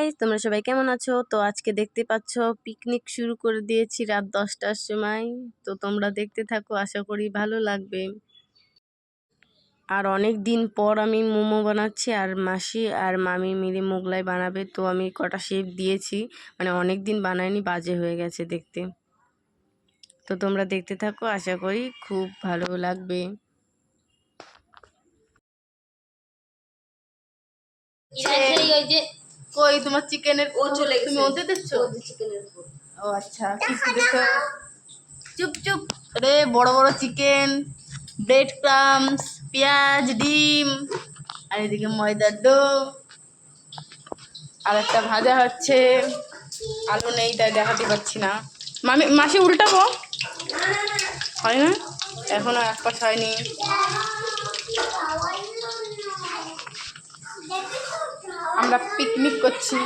High, তোমরা সবাই কেমন আছো? তো আজকে দেখতে পাচ্ছ পিকনিক শুরু করে দিয়েছি রাত দশটার সময়। তো তোমরা দেখতে থাকো, আশা করি ভালো লাগবে। আর অনেক দিন পর আমি মোমো বানাচ্ছি, আর মাসি আর মামি মিলে মোগলাই বানাবে। তো আমি কটা শেপ দিয়েছি মানে অনেক দিন বানায়নি বাজে হয়ে গেছে দেখতে। তো তোমরা দেখতে থাকো, আশা করি খুব ভালো লাগবে। ওই যে কই তোমার চিকেনের ও চলে গেছে। তুমি ওতে দিচ্ছ? চিকেনের ও আচ্ছা চুপ চুপ। রে বড় বড় চিকেন ব্রেড ক্রামস পেঁয়াজ ডিম আর এদিকে ময়দার ডো। আর একটা ভাজা হচ্ছে। আলু নেই তাই দেখাতে পাচ্ছি না। মামি মাসি উল্টাবো? হয় না? এখনও এক পাশ হয়নি। আমরা পিকনিক করছি।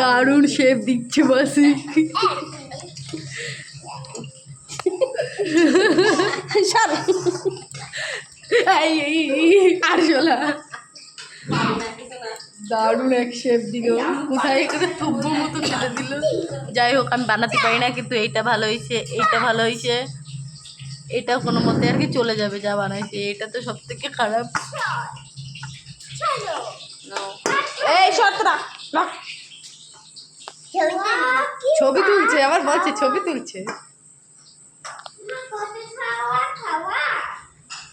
দারুণ শেপ দিচ্ছে বাসি এই, এই, দারুণ এক শেপ দিল। কোথায় করে থুব্ব মতো ফেলে দিল? যাই হোক আমি বানাতে পারি না কিন্তু এইটা ভালো হয়েছে এইটা ভালো হয়েছে। এটা কোনো মতে আর কি চলে যাবে যা বানাইছে এটা তো সব থেকে খারাপ এই ছবি তুলছে আবার বলছে ছবি তুলছে।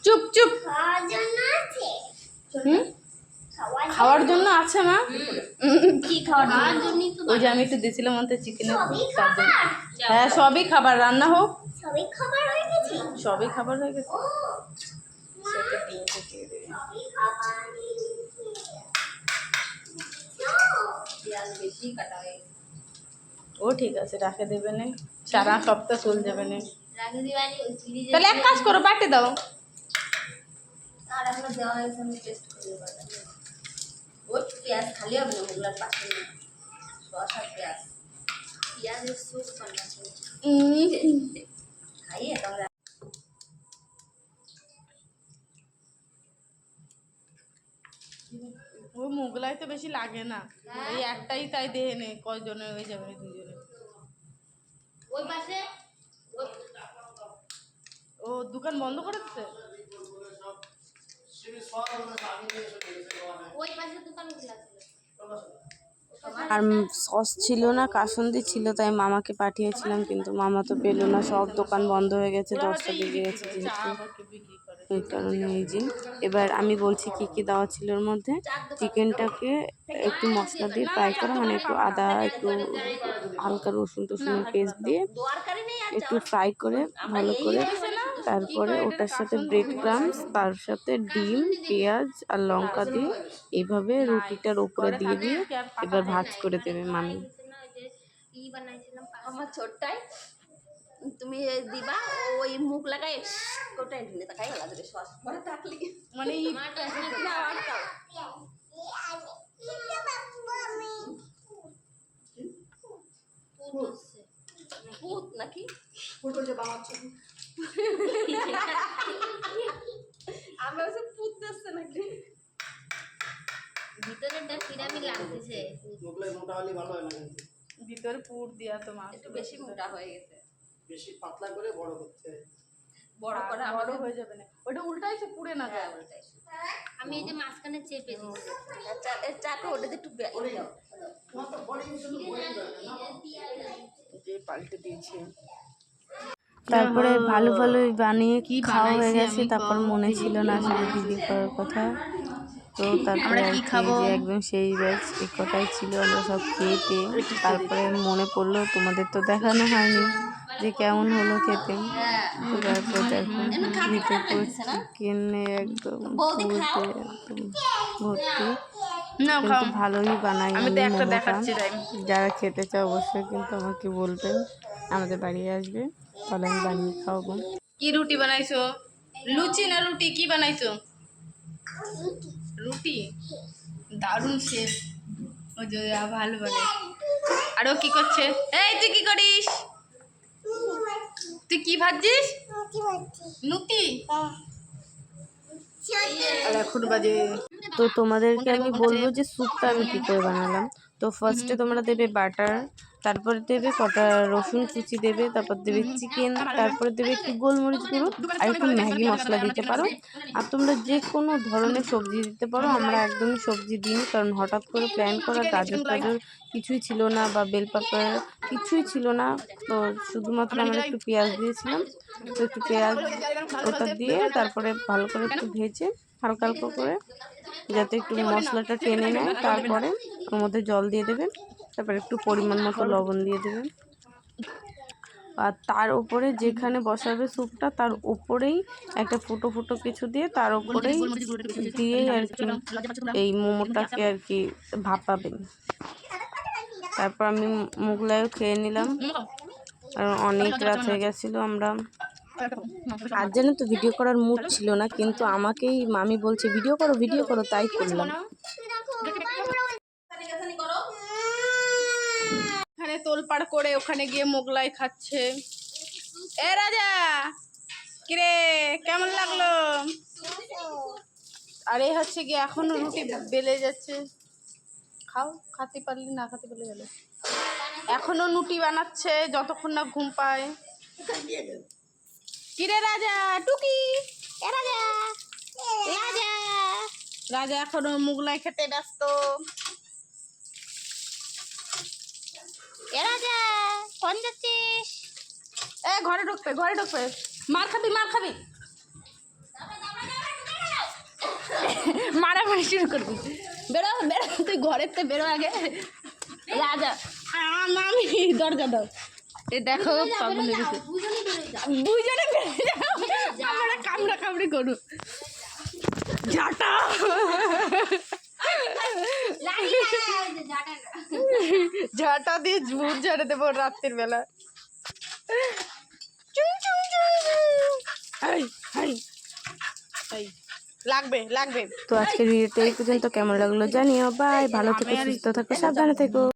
চুপ চুপ। হুম? খাওয়ার জন্য আছে খাওয়ার ওই যে আমি একটু দিয়েছিলাম মতো চিকেনের হ্যাঁ সবই খাবার রান্না হোক। সবই খাবার হয়ে গেছে? সবই খাবার হয়ে গেছে। সেটা গেছে। ও ঠিক আছে রাখে দেবে না। সারা সপ্তাহ চল যাবে না। তাহলে এক কাজ করো বাটে দাও। পেঁয়াজ খালি হবে না পেঁয়াজ। খাইয়ে ও মোগলাই তো বেশি লাগে না এই একটাই তাই দেহে নে কয়জনে হয়ে যাবে দুজনে ওই পাশে ও দোকান বন্ধ করে দিচ্ছে ওই পাশে দোকানগুলো আছে আর সস ছিল না, কাসন্দি ছিল, তাই মামাকে পাঠিয়েছিলাম, কিন্তু মামা তো পেল না। সব দোকান বন্ধ হয়ে গেছে দশটা বেজে গেছে যেহেতু। এই কারণে এই যে এবার আমি বলছি, কি কি দেওয়া ছিল ওর মধ্যে? চিকেনটাকে একটু মশলা দিয়ে ফ্রাই করা মানে একটু আদা, একটু হালকা রসুন টসুনের পেস্ট দিয়ে একটু ফ্রাই করে, ভালো করে তারপরে ওটার সাথে ব্রেড ক্রামস তার সাথে ডিম পেঁয়াজ আর লঙ্কা দিয়ে এইভাবে রুটিটার ওপরে দিয়ে দিয়ে এবার ভাজ করে দেবে মামি। আমার ছোটটাই তুমি দিবা ওই মুখ লাগাই ওটাই ঢেলে তাকাই গেলা ধরে পরে থাকলি। মানে। ভূত নাকি? আমি হচ্ছে আসছে নাকি ভিতরেরটা পিরামিড লাগতেছে মোগলাই মোটা হলে ভালো হয় না কিন্তু ভিতরে পুর দিয়া তো মাছ একটু বেশি মোটা হয়ে গেছে বেশি পাতলা করে বড় করতে বড় করে বড় হয়ে যাবে না ওটা উল্টাইছে পুড়ে না যায় আমি এই যে মাঝখানে চেপে দিচ্ছি চাকা ওটাতে একটু। যে পাল্টে দিয়েছে তারপরে ভালো ভালো বানিয়ে কি খাওয়া হয়ে গেছে তারপর মনে ছিল না আসলে দিদি করার কথা। তো তারপরে যে একদম সেই ব্যাচ এই কথাই ছিল আমরা সব খেয়েতে তারপরে মনে পড়ল তোমাদের তো দেখানো হয়নি যে কেমন হলো খেতে। তো তারপর দেখো ভিতরে পুরো চিকেনে একদম পুরোতে একদম ভর্তি। কিন্তু ভালোই বানাই আমি মোমোটা। যারা খেতে চাও অবশ্যই কিন্তু আমাকে বলবেন। আমাদের বাড়ি আসবে। তাহলে আমি বানিয়ে খাওয়াবো। কি রুটি বানাইছো? লুচি না রুটি? কি বানাইছো? রুটি? দারুণ শেফ ও ভালো বানাই আর ও কি করছে? এই তুই কি করিস? তুই কি ভাজছিস? নুটি? আর এখন বাজে। তো তোমাদেরকে আমি বলব যে স্যুপটা আমি কী করে বানালাম? তো ফার্স্টে তোমরা দেবে বাটার তারপরে দেবে কটা রসুন কুচি দেবে, তারপর দেবে চিকেন তারপরে দেবে একটু গোলমরিচ গুঁড়ো আর একটু ম্যাগি মশলা দিতে পারো। আর তোমরা যে কোনো ধরনের সবজি দিতে পারো, আমরা একদমই সবজি দিই কারণ হঠাৎ করে প্ল্যান করা গাজর টাজর কিছুই ছিল না বা বেল পাপড় কিছুই ছিল না। তো শুধুমাত্র আমরা একটু পেঁয়াজ দিয়েছিলাম, তো একটু পেঁয়াজ, ওটা দিয়ে তারপরে ভালো করে একটু ভেজে হালকা হালকা করে যাতে একটু মশলাটা টেনে নেয়, তারপরে ওর মধ্যে জল দিয়ে দেবেন তারপরে একটু পরিমাণ মতো লবণ দিয়ে দেবেন। আর তার উপরে যেখানে বসাবে স্যুপটা, তার উপরেই একটা ফুটো ফুটো কিছু দিয়ে তার উপরেই দিয়ে আর কি এই মোমোটাকে আর কি ভাপাবেন। তারপর আমি মুগলাইও খেয়ে নিলাম। আর অনেক রাত হয়ে গেছিল আমরা। আর যেন তো ভিডিও করার মুড ছিল না, কিন্তু আমাকেই মামি বলছে ভিডিও করো ভিডিও করো, তাই করলাম এখানে তোলপাড় করে ওখানে গিয়ে মোগলাই খাচ্ছে। এ রাজা কিরে কেমন লাগল? আর এই হচ্ছে গিয়ে এখনও রুটি বেলে যাচ্ছে। খাও খাতে পারলি না খাতে পারলে গেলে। এখনও রুটি বানাচ্ছে যতক্ষণ না ঘুম পায়। কিরে রাজা টুকি? এ রাজা রাজা। রাজা এখনও মুগলাই খেতে ব্যস্ত। এ রাজা কোন যাচ্ছিস? এ ঘরে ঢুকবে ঘরে ঢুকবে। মার খাবি মার খাবি। মারামারি শুরু করবি। বেরো বেরো তুই ঘরের তো বেরো আগে। রাজা আম, দরজা দাও। এ দেখো পাগল দুজনে বেরিয়ে যাও। আমরা কামড়া কামড়ি করু ঝাঁটা। ঝাঁটা দিয়ে ঝুট ঝাড়ে দেবো রাত্রির বেলা। লাগবে লাগবে। তো আজকের ভিডিওটা এই পর্যন্ত। কেমন লাগল জানিও। বাই ভালো থেকো, সুস্থ থাকো, সাবধানে থেকো।